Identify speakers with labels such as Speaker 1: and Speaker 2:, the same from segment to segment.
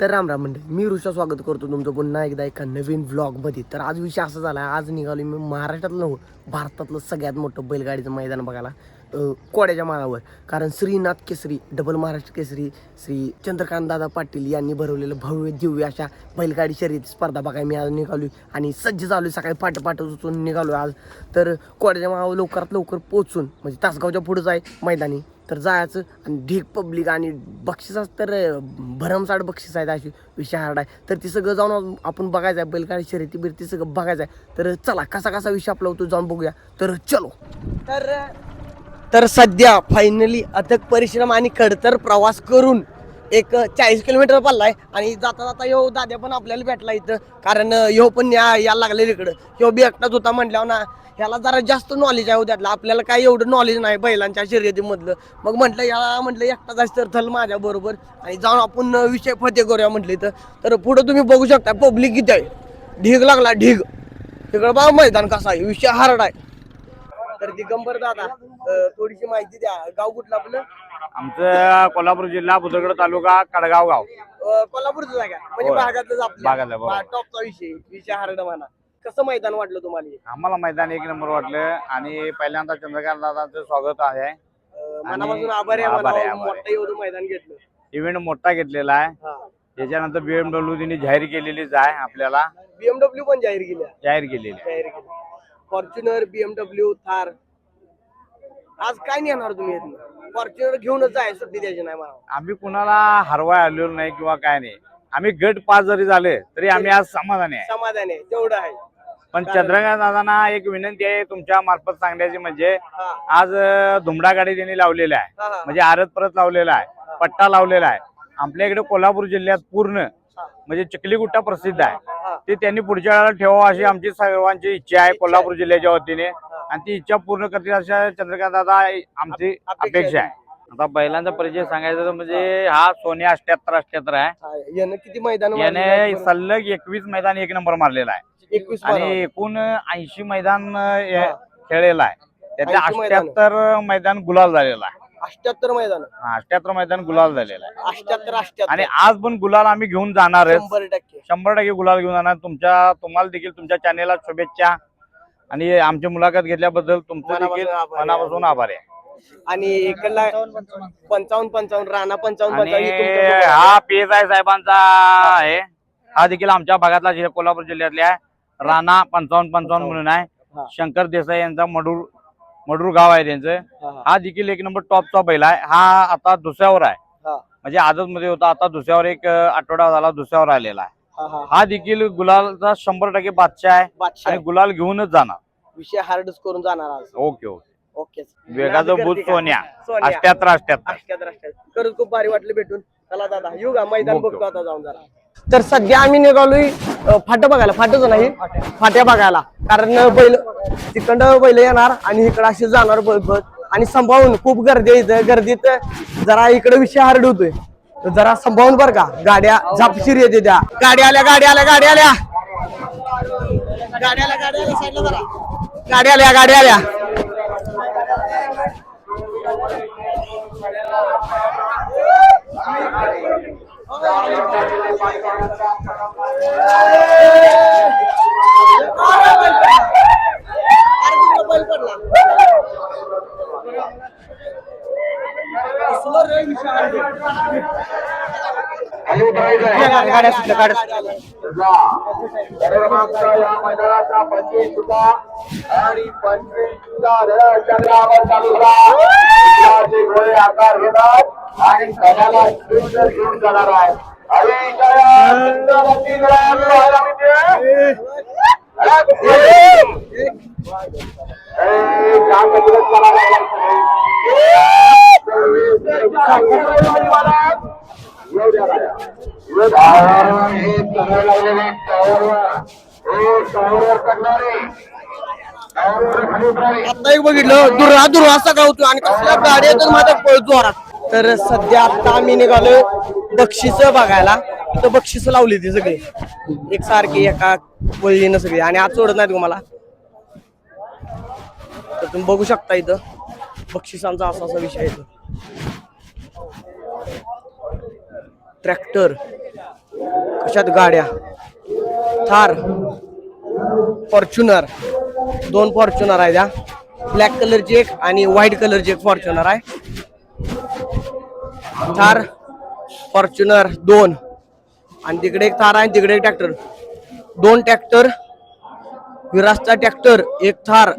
Speaker 1: तर राम राम म्हणजे मी ऋषा स्वागत करतो तुमचं पुन्हा एकदा एका नवीन व्लॉगमध्ये तर आज विषय असा झाला आज निघालो मी महाराष्ट्रातलं भारतातलं सगळ्यात मोठं बैलगाडीचं मैदान बघायला. कोड्याच्या मानावर. कारण श्रीनाथ केसरी डबल महाराष्ट्र केसरी श्री चंद्रकांत दादा पाटील यांनी भरवलेलं भव्य दिव्य अशा बैलगाडी शर्यत स्पर्धा बघाय मी आज निघालो आणि सज्ज झालो सकाळी पाठ पाठ उचलून निघालो आज. तर कोड्याच्या मानावर लवकरात लवकर पोचून म्हणजे तासगावच्या पुढंच आहे मैदानी. तर जायचं आणि ढीक पब्लिक आणि बक्षिसाच तर भरमसाठ बक्षीस आहेत अशी विषय हार्ड आहे. तर ती सगळं जाऊन आपण बघायचं आहे बैलगाडी शर्यती बिरती सगळं बघायचं आहे. तर चला कसा कसा विषय आपला होतो जाऊन बघूया. तर चलो. तर तर सध्या फायनली अथक परिश्रम आणि खडतर प्रवास करून एक चाळीस किलोमीटर पडलाय आणि जाता जाता यो दाद्या पण आपल्याला भेटला इथं. कारण यो पण या यायला लागले इकडं. ह्यो बी एकटाच होता म्हटल्यावर ना ह्याला जरा जास्त नॉलेज आहे हो त्यातलं. आपल्याला काय एवढं नॉलेज नाही बैलांच्या शर्यतीमधलं. मग म्हटलं याला म्हटलं एकटा जास्त तर थल माझ्या बरोबर. आणि जाऊन आपण विषय फते करूया म्हटलं इथं. तर पुढं तुम्ही बघू शकता पब्लिक किती आहे. ढीग लागला ढीग. तिकडं बा मैदान कसं आहे. विषय हार्ड आहे. तर दिगंबर दादा अं, थोडीशी माहिती द्या. गाव कुठलं आपलं?
Speaker 2: आमचं कोल्हापूर जिल्हा बुधगड तालुका कडगाव गाव.
Speaker 1: अं, कोल्हापूरचं जागा म्हणजे
Speaker 2: होय.
Speaker 1: भागातलंच
Speaker 2: भागातलं,
Speaker 1: आपल्या
Speaker 2: बरोबर.
Speaker 1: टॉपचा विषय विषय म्हणा. कसं मैदान वाटलं तुम्हाला हे?
Speaker 2: आम्हाला मैदान एक नंबर वाटलं आणि पहिल्यांदा चंद्रकांत दादांचं स्वागत आहे.
Speaker 1: अं, मनापासून आभारी आहे
Speaker 2: आभार आहे,
Speaker 1: मला
Speaker 2: आभार आहे.
Speaker 1: मोठं एवढं मैदान घेतलं.
Speaker 2: इव्हेंट मोठा घेतलेला आहे.
Speaker 1: हा.
Speaker 2: त्याच्यानंतर बीएमडब्ल्यू त्यांनी जाहीर केलेलीच आहे आपल्याला.
Speaker 1: बीएमडब्ल्यू पण जाहीर केल्या
Speaker 2: जाहीर केलेली आहे.
Speaker 1: जाहीर फॉर्च्युनर बीएमडब्ल्यू थार. आज काय नेणार तुम्ही फॉर्च्युनर घेऊनच जाय सुट्टी द्यायची नाही मला
Speaker 2: आम्ही कुणाला हरवाय आलेलो नाही किंवा काय नाही. आम्ही गट पास जरी झाले तरी आम्ही आज समाधानी आहे.
Speaker 1: समाधान आहे तेवढं आहे.
Speaker 2: पण चंद्रकांत दादांना एक विनंती आहे तुमच्या मार्फत सांगण्याची म्हणजे आज धुमडा गाडी त्यांनी लावलेला आहे. म्हणजे आरत परत लावलेला आहे पट्टा लावलेला आहे. आपल्या इकडे कोल्हापूर जिल्ह्यात पूर्ण. म्हणजे चिखली गुट्टा प्रसिद्ध आहे. ते त्यांनी पुढच्या वेळेला ठेवावं अशी आमची सर्वांची इच्छा आहे कोल्हापूर जिल्ह्याच्या वतीने. आणि ती इच्छा पूर्ण करतील अशा चंद्रकांत दादा आमची
Speaker 1: अपेक्षा
Speaker 2: आहे. आता बैलांचा परिचय सांगायचा तर म्हणजे हा सोन्या अठ्याहत्तर अठ्याहत्तर आहे.
Speaker 1: हा, यानं किती मैदान
Speaker 2: याने सलग एकवीस मैदान एक नंबर मारलेला आहे.
Speaker 1: एकवीस
Speaker 2: आणि एकूण ऐंशी मैदान. खेळलेलं आहे. त्यातले
Speaker 1: 80 मैदानं.
Speaker 2: अठ्याहत्तर मैदान गुलाल झालेला आहे.
Speaker 1: अष्ट्याहत्तर मैदान.
Speaker 2: अठ्याहत्तर मैदान गुलाल झालेला आहे.
Speaker 1: अष्ट्याहत्तर
Speaker 2: आणि
Speaker 1: अष्ट्याहत्तर
Speaker 2: आज पण गुलाल आम्ही घेऊन जाणारच
Speaker 1: शंभर टक्के.
Speaker 2: शंभर टक्के गुलाल घेऊन जाणार. तुमच्या तुम्हाला देखील तुमच्या चॅनेलला शुभेच्छा. आणि आमची मुलाखत घेतल्याबद्दल तुमचं
Speaker 1: मनापासून
Speaker 2: देखील
Speaker 1: आभार आहे.
Speaker 2: मनापासून आभार आहे.
Speaker 1: आणि इकडला पंचावन्न पंचावन्न राणा पंचावन्न
Speaker 2: आणि
Speaker 1: पंचावन्न ही तुमच्या
Speaker 2: हा पी एस आय साहेबांचा आहे. हा देखील आमच्या भागातला कोल्हापूर जिल्ह्यातले आहे. राणा पंचावन्न पंचावन्न म्हणून. आहे. शंकर देसाई यांचा मडूर मडूर गाव आहे त्यांचं.
Speaker 1: हा,
Speaker 2: देखील एक नंबर टॉपचा बैल आहे. हा आता दुसऱ्यावर आहे. म्हणजे आदत मध्ये होता आता दुसऱ्यावर एक आठवडा झाला दुसऱ्यावर आलेला आहे.
Speaker 1: हा,
Speaker 2: देखील गुलालचा शंभर टक्के बादशाह आहे आणि गुलाल घेऊनच जाणार.
Speaker 1: विषय हार्डच करून जाणार
Speaker 2: ओके ओके.
Speaker 1: ओके.
Speaker 2: वेगाचं भूत सोन्या. अष्ट्याहत्तर अष्ट्याहत्तर
Speaker 1: अष्ट्याहत्तर खरंच खूप भारी वाटलं भेटून. चला दादा येऊ का? मैदान बघतो आता जाऊन जरा. तर सध्या आम्ही निघालोय फाटं बघायला फाटच नाही फाट्या बघायला. कारण बैल तिकडं बैल येणार आणि इकडं असे जाणार. आणि संभावून खूप गर्दी आहे गर्दीत जरा इकडे विषय हार्ड होतोय. तर जरा संभावून बर का? गाड्या झापशीर येते त्या. गाड्या आल्या गाड्या आल्या गाड्या आल्या. गाड्या आल्या गाड्या आल्या साईडला जरा. गाड्या आल्या गाड्या आल्या. गाड्या सुटल्या गाड्या
Speaker 3: या मैदानाचा पंचवीस सुद्धा आणि पंचवीस सुद्धा चंद्रावर चालूचा गोळे आकार घेतात. आणि कडाला सुंदर घेऊन जाणार आहे.
Speaker 1: आता एक बघितलं. दुर्रा दुर्रा सगळा होतो आणि कसल्या गाडी तर माझा पळ जोरात. तर सध्या आता आम्ही निघालो बक्षीस बघायला. तर बक्षीस लावली ती सगळी. एक सारखी एका वळलीनं सगळी. आणि आज सोडत नाही तुम्हाला तर तुम्ही बघू शकता इथं. बक्षिसांचा असा असा विषय आहे इथं. ट्रॅक्टर. कशात गाड्या? थार. फॉर्च्युनर. दोन फॉर्च्युनर आहे त्या. ब्लॅक कलरची एक आणि व्हाईट कलरची एक फॉर्च्युनर आहे. थार फॉर्च्युनर दोन. आणि तिकडे एक थार आहे तिकडे एक ट्रॅक्टर. दोन ट्रॅक्टर विरासचा ट्रॅक्टर एक थार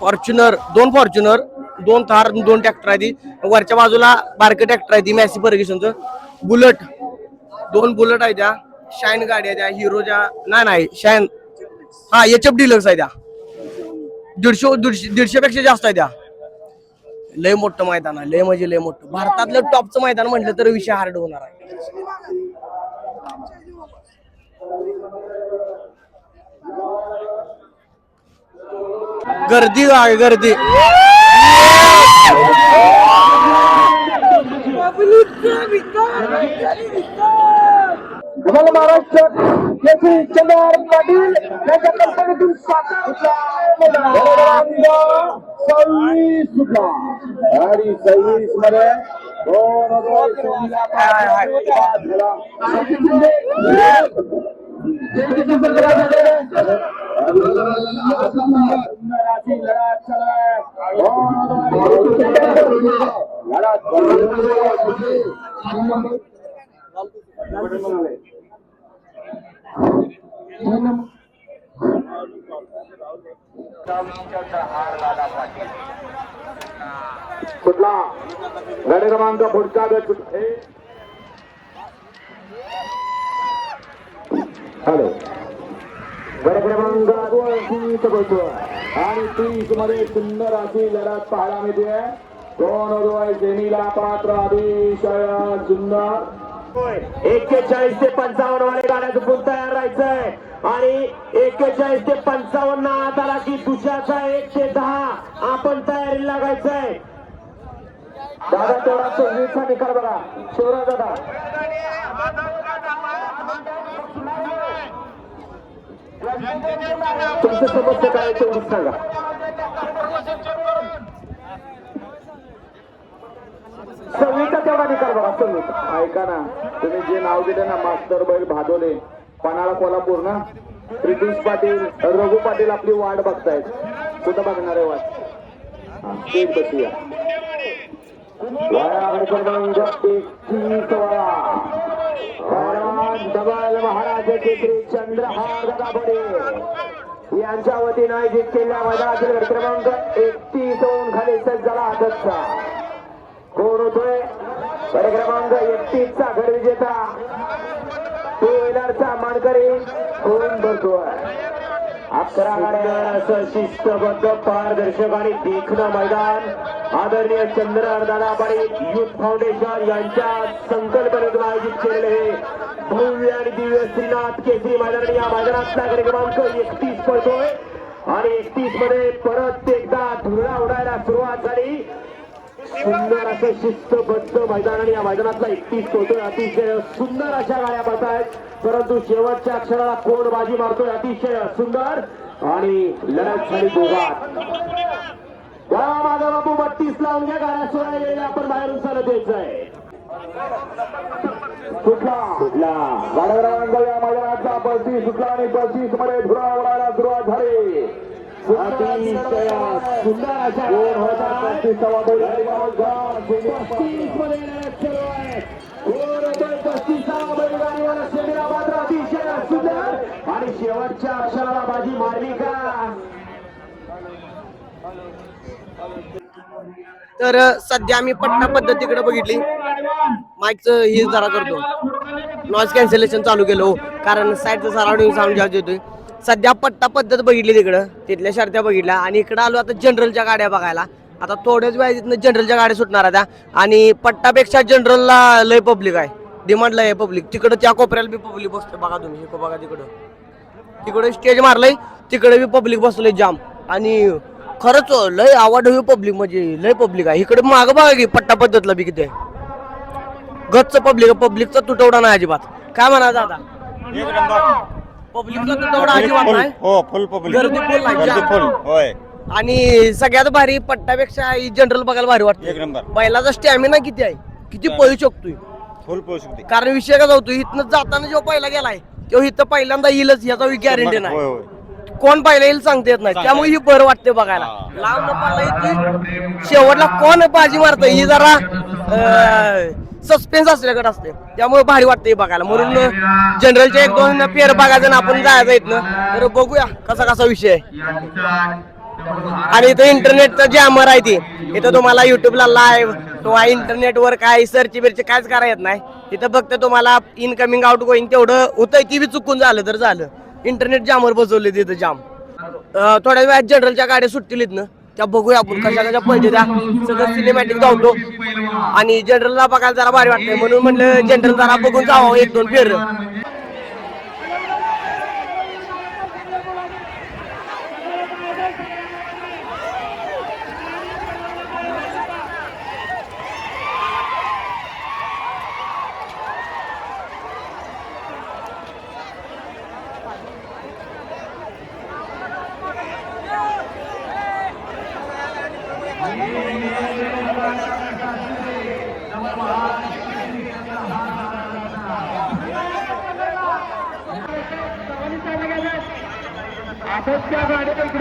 Speaker 1: फॉर्च्युनर दोन फॉर्च्युनर दोन थार दोन ट्रॅक्टर आहे ती. वरच्या बाजूला बारके ट्रॅक्टर आहे ती मॅसी फर्ग्युसनचं. बुलट दोन बुलट आहे त्या. शाईन गाड्या त्या हिरोच्या नाही नाही शाईन. हा एच एफ डिलक्स आहे त्या. दीडशे दीडशे दीडशेपेक्षा जास्त आहे त्या. लय मोठं मैदान आहे लय म्हणजे लय मोठं. भारतातलं टॉपचं मैदान म्हटलं तर विषय हार्ड होणार आहे. गर्दी आहे गर्दी.
Speaker 3: धवल महाराष्ट्र केसरी चंद्रहार पाटील यांच्या कर्तव्यातून सव्वीस सुटला आणि सव्वीसमध्ये दोन हजार सोळा झाला. राशी लढत लढत कुठला? गाडी क्रमांक पुढचा गट कुठे? हॅलो. गड क्रमांक तीस आणि तीसमध्ये सुंदर अशी लढत पाहायला मिळते. दोन दोन सेमीला पात्र अतिशय सुंदर.
Speaker 4: एक्केचाळीस ते पंचावन्न वाले गाड्याचं फुल तयार राहायचंय. आणि एक्केचाळीस ते पंचावन्न आत आला की दुसऱ्याचा एक ते दहा आपण तयारी लागायचंय.
Speaker 3: दादा तेवढा सव्वीसचा निकाल बघा. शिवराज दादा.
Speaker 4: तुमचं समस्या काय तेवढीच सांगा.
Speaker 3: सव्वीचा तेवढा निकाल बघा सव्वीस ऐका ना तुम्ही जे नाव दिलं ना मास्टर बैल भादोले पन्हाळा कोल्हापूर ना प्रितीश पाटील रघु पाटील आपली वाट बघतायत. कुठं बघणार आहे वाट? हा, बसूया वया महाराज केसरी चंद्रहार गदाभडे यांच्या वतीनं आयोजित केल्या मैदानातील क्रमांक एकतीस होऊन खाली सज्ज हातचा कोण होतोय? गट क्रमांक एकतीस चा गड विजेता टू व्हीलरचा मानकरी कोण भरतोय
Speaker 4: अकरा गाड्या असं शिस्तबद्ध पारदर्शक आणि देखणं मैदान. आदरणीय चंद्रहार दादा पाटील युथ फाउंडेशन यांच्या संकल्पनेतून आयोजित केलेले हे भव्य आणि दिव्य श्रीनाथ केसरी मैदान आणि या मैदानातला गड क्रमांक एकतीस पडतोय आणि एकतीसमध्ये परत एकदा धुळा उडायला सुरुवात झाली. सुंदर असं शिस्तबद्ध मैदान आणि या मैदानातला एकतीस होतोय अतिशय सुंदर अशा गाड्या बसत आहेत परंतु शेवटच्या अक्षराला कोण बाजी मारतोय? अतिशय सुंदर आणि लढत झाली दोघात माझा बापू बत्तीस लावून घ्या. गाड्या सोळा गेलेल्या आपण बाहेरून चालत यायचंय.
Speaker 3: सुटला.
Speaker 4: सुटला.
Speaker 3: गाड्या या मैदानाचा. पस्तीस सुटला आणि पस्तीसमध्ये धुरा उडायला सुरुवात झाली.
Speaker 4: अतिशय सुंदर अशा पस्तीसमध्ये आहे पस्तीसावा बैलगाडीवर मात्र अतिशय सुंदर आणि शेवटच्या अक्षराला बाजी मारली का
Speaker 1: तर सध्या आम्ही पटना पद्धतीकडे बघितली. माईकचं हे जरा करतो. नॉईज कॅन्सलेशन चालू केलं हो. कारण साईडचं सराउंडिंग साऊंड जास्त येतोय सध्या पट्टा पद्धत बघितली तिकडं. तिथल्या शर्त्या बघितल्या. आणि इकडं आलो आता जनरलच्या गाड्या बघायला. आता थोड्याच वेळा तिथनं जनरलच्या गाड्या सुटणार आता. आणि पट्टापेक्षा जनरलला लय पब्लिक आहे. डिमांडला आहे पब्लिक तिकडं त्या कोपऱ्याला बी पब्लिक बसते बघा तुम्ही. हे बघा तिकडं. तिकडे स्टेज मारलंय. तिकडे बी पब्लिक बसलंय जाम. आणि खरंच लय आवड पब्लिक म्हणजे. लय पब्लिक आहे. इकडे माग बघा की पट्टा पद्धतला बी किती गच्च पब्लिक पब्लिकचा तुटवडा नाही अजिबात. काय म्हणायचं आता नाही.
Speaker 2: हो फुल पब्लिक
Speaker 1: गर्दी full आहे,
Speaker 2: गर्दी
Speaker 1: जाम.
Speaker 2: फुल होय.
Speaker 1: आणि सगळ्यात भारी पट्टापेक्षा जनरल बघायला भारी
Speaker 2: एक
Speaker 1: वाटतं
Speaker 2: नंबर.
Speaker 1: बैलाचा स्टॅमिना किती आहे? किती पळू शकतोय?
Speaker 2: फुल पळू शकते
Speaker 1: कारण विषय कसा होतो इथनं जाताना जो पहिला गेलाय तो इथं पहिल्यांदा येईलच याचा गॅरंटी नाही.
Speaker 2: होय होय.
Speaker 1: कोण पहिला येईल सांगता येत नाही. त्यामुळे ही बरं वाटते बघायला. लांब न पडला शेवटला कोण बाजी मारत ही जरा सस्पेन्स असल्याकडे असते त्यामुळे भारी वाटते बघायला. म्हणून जनरलच्या एक दोन फेर बघायचं आपण जायचं इथनं. तर बघूया कसा कसा विषय आहे. आणि इथं इंटरनेटचं जॅमर आहे ती. इथं तुम्हाला युट्यूबला लाईव्ह किंवा इंटरनेटवर काय सर्च बिर्च कायच करा येत नाही. इथं फक्त तुम्हाला इनकमिंग आउट गोईंग तेवढं होतंय ती बी चुकून झालं तर झालं. इंटरनेट जॅमवर बसवले तिथं जाम थोड्या वेळात जनरलच्या गाड्या सुटतील इथनं. त्या बघूया आपण कशा कशा पहिले त्या. सगळं सिनेमॅटिक धावतो आणि जनरलला बघायला जरा भारी वाटतंय. म्हणून म्हणलं जनरल जरा बघून जावं एक दोन फेर.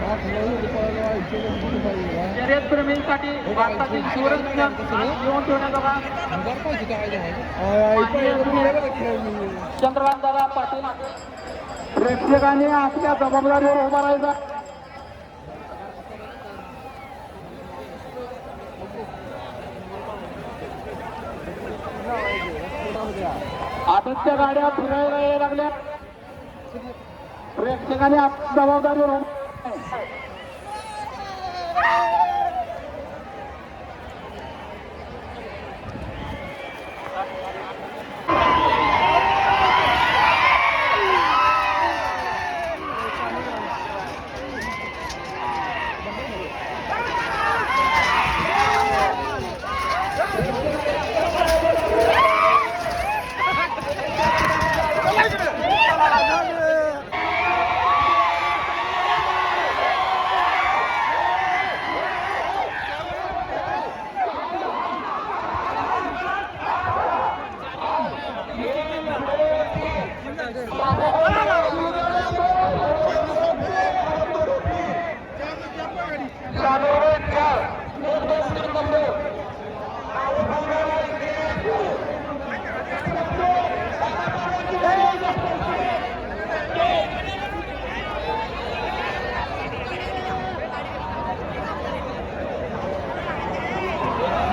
Speaker 3: गाड्या इकडे भारतातील घेऊन ठेवण्यात आला. चंद्रकांत दादा पाटील. प्रेक्षकांनी आपल्या जबाबदारीवर उभा राहायचा. आताच्या गाड्या फिरायला यायला लागल्या. प्रेक्षकांनी आपल्या जबाबदारीवर Woo!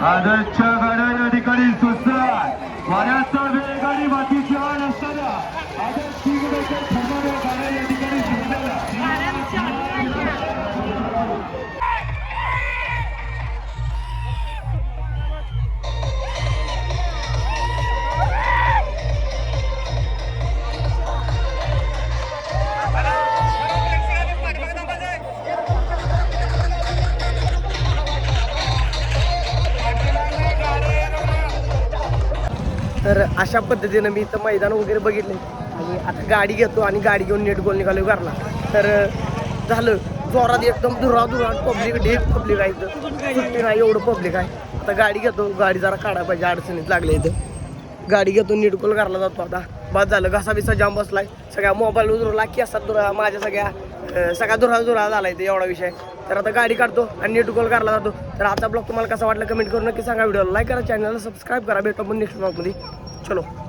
Speaker 5: आदर्शच्या गाड्या या ठिकाणी सुचतात वाऱ्याचा वेग आणि
Speaker 1: अशा पद्धतीनं मी इथं मैदान वगैरे बघितले आणि आता गाडी घेतो आणि गाडी घेऊन नेट गोल निघालो घरला. तर झालं. जोरात एकदम धुरा धुरा पब्लिक ढेक पब्लिक आहे इथं. सुट्टी नाही एवढं पब्लिक आहे. आता गाडी घेतो. गाडी जरा काढायला पाहिजे. अडचणीत लागल्या इथं. गाडी घेतो नीट गोल घरला जातो आता. बाद झालं. घसा बिसा जाम बसलाय. सगळ्या मोबाईल उजरला की असतात माझ्या सगळ्या सगळा दुरा दुरा झाला इथे एवढा विषय. तर आता गाडी काढतो आणि नीट कॉल करायला जातो. तर आता ब्लॉग तुम्हाला कसा वाटला कमेंट करून नक्की सांगा. व्हिडिओला लाईक करा चॅनलला सबस्क्राईब करा. भेटतो आपण नेक्स्ट ब्लॉगमध्ये चलो।